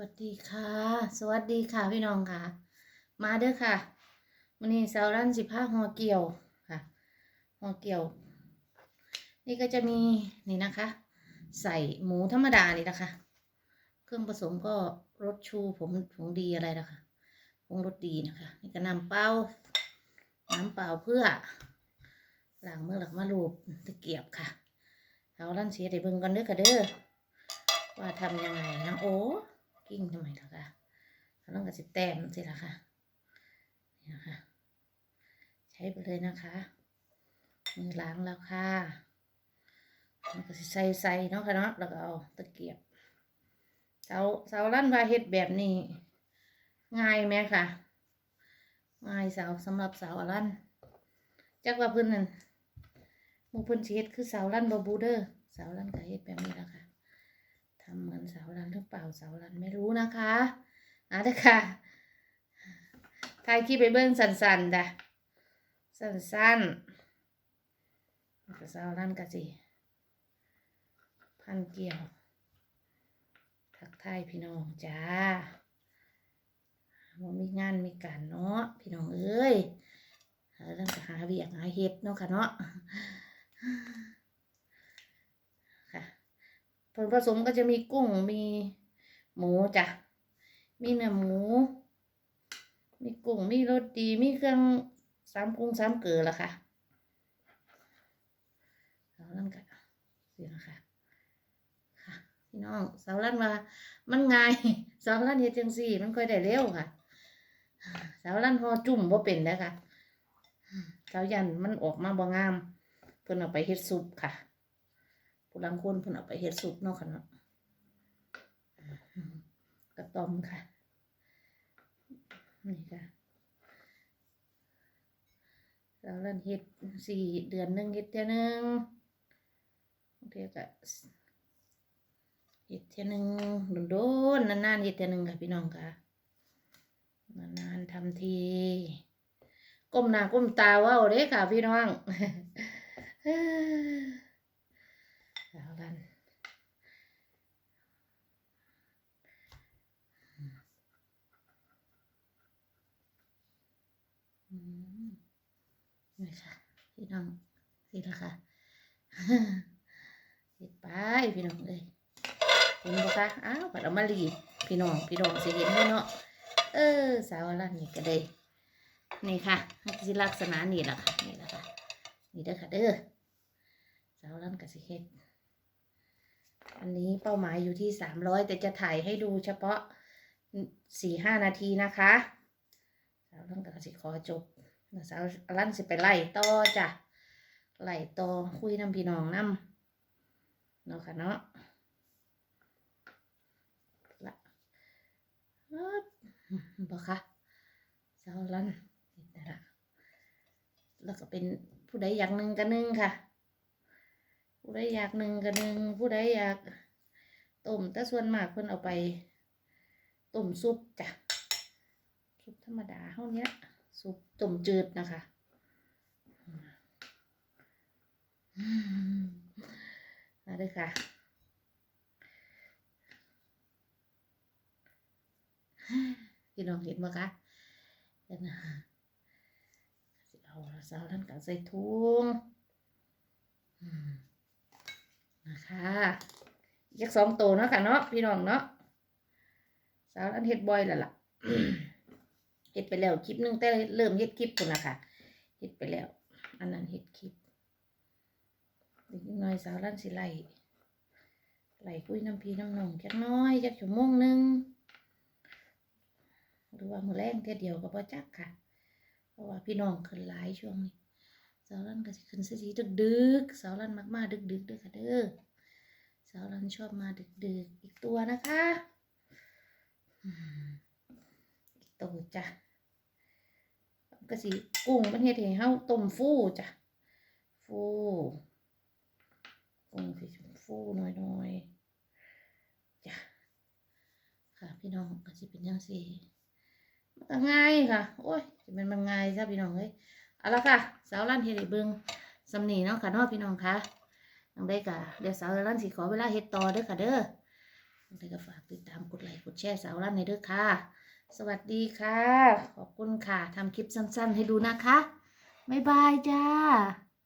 วัสดีค่ะ สวัสดีค่ะพี่น้องค่ะ มาเด้อค่ะวันนี้เสาร์รันสิผ้าหอเกี่ยวค่ะหอเกี่ยว นี่ก็จะมีนี่นะคะ ใส่หมูธรรมดานี่นะคะ เครื่องผสมก็รสชูผมผงดีอะไรนะคะผงรสดีนะคะ นี่ก็น้ำเปล่าน้ำเปล่าเพื่อล้างมือหลักมาลูบตะเกียบค่ะเสาร์รันเสียได้เบิ่งกันเด้อค่ะเด้อว่าทำยังไงนะโอ้ กิ้งทำไมล่ะคะเราต้องกระสิบแต้มสิล่ะค่ะนี่นะคะใช้ไปเลยนะคะมือล้างแล้วค่ะแล้วก็ใส่ใส่เนาะค่ะเนาะแล้วก็เอาตะเกียบเสาเสาลั่นวาเฮ็ดแบบนี้ง่ายไหมค่ะง่ายเสาสำหรับเสาอลั่นจักว่าเพิ่อนนั่นหมูเพิ่อนเฮ็ดคือเสาลั่นบบูเดอร์เสาลั่นก็เฮ็ดแบบนี้แล้วค่ะ ทำเหมือนเสาลันหรือเปล่าเสาลันไม่รู้นะคะอะเด้อค่ะถ่ายคลิปไปเบิ้งสั้นๆจ้ะสั้นๆแล้วก็เสาลันก็สิพันเกี่ยว ทักทายพี่น้องจ้าว่ามีงานมีการเนาะพี่น้องเอ้ยเออต้องหาเวียกหาเฮ็ดเนาะค่ะเนาะ ผลผสมก็จะมีกุ้งมีหมูจ้ะ มีเนื้อหมู มีกุ้งมีรสดีมีเครื่องสามกุ้งสามเกลือละค่ะเสาลั่นกันเสียงค่ะค่ะพี่น้องสาวลั่นว่ามันง่ายสาลั่นเฮ็ดจังซี่ มันค่อยได้เร็วค่ะสาวลั่นห่อจุ่มบ่เป็นแล้วค่ะสาวยันมันออกมาบ่งาม เพิ่นเอาไปเฮ็ดซุปค่ะ ผู้ลังคนเพิ่นเอาไปเฮ็ดซุปเนาะค่ะเนาะกระต้อมค่ะ นี่ค่ะเราเล่นเฮ็ดสี่เดือนหนึ่งเฮ็ดเท่านึงบางทีก็เฮ็ดเท่านึงโดนๆนานๆเฮ็ดเท่านึงค่ะพี่น้องค่ะนานๆทำที ก้มหน้าก้มตาว่าเด้ค่ะพี่น้อง แล้วกันอืม นี่ค่ะพี่น้องสิละค่ะเห็ดไปพี่น้องเลยเห็นบ่คะอ้าวผัดเอามาลีพี่น้องพี่น้องสิเห็นไหมเนาะเออสาวอะนี่ก็ได้นี่ค่ะสิลักษณะนี่แหละค่ะนี่แหละค่ะนี่เด้อค่ะเด้อสาวรันกสิเฮ็ดอันนี้เป้าหมายอยู่ที่สามร้อยแต่จะถ่ายให้ดูเฉพาะสี่ห้านาทีนะคะสาวรันกสิขอจบ แล้วสาวรันสิไปไล่ต่อจ้ะไล่ต่อคุยน้ำพี่น้องน้ำเนาะค่ะเนาะละบอกค่ะสาวรันเฮ็ดได้ละแล้วก็เป็นผู้ใดอยางหนึ่งกันหนึ่งค่ะ ผู้ใดอยากหนึ่งกับหนึ่งผู้ใดอยากต้มแต่ส่วนมากเพิ่นเอาไปต้มซุปจ้ะซุปธรรมดาเท่านี้ ซุปต้มจืดนะคะมาเลยค่ะพี่น้องเห็นไหมคะเห็นนะสิเอาสาวท่านกับใส่ถุงนะคะยักสองโตเนาะค่ะเนาะพี่น้องเนาะสาวอันเฮ็ดบ่อยแล้วล่ะ เฮ็ดไปแล้วคลิปหนึงแต่เริ่มเฮ็ดคลิปพุ่นะคะเฮ็ดไปแล้ว อันนั้นเฮ็ดคลิปอีกนิดหน่อยสาวรันสิไล่ไล่คุยน้ำพีน้ำนองจักน้อยจักชั่วโมงหนึ่งหรือว่ามือแรงเท่เดียวก็บ่จักค่ะ เพราะว่าพี่น้องขึ้นหลายช่วงนี้สาวรันก็สิขึ้นสีดึกดึกๆสาวรันมักมาดึกดึกๆด้อค่ะเด้อสาวรันชอบมาดึกดึกๆอีกตัวนะคะอืมอีกตัว จ้ะก็สิกุ้งมันเฮ็ดให้เฮาต้มฟูจ้ะ ฟูกุ้งสิฟูหน่อยๆจ้ะค่ะพี่น้องก็สิเป็นจังซี่มันก็ง่ายค่ะ โอ้ยจะเป็นมันง่ายซะพี่น้องเอ้ยเอาละค่ะ สาวลั่นเฮ็ดให้เบิ่งสำนีเนาะค่ะเนาะพี่น้องค่ะน้องได้กะเดี๋ยวสาวลั่นสิขอเวลาเฮ็ดต่อเด้อค่ะเด้อยังไงก็ฝากติดตามกดไลค์กดแชร์สาวรันในเด้อค่ะ สวัสดีค่ะ ขอบคุณค่ะทำคลิปสั้นๆ ให้ดูนะคะ บ๊ายบายจ้า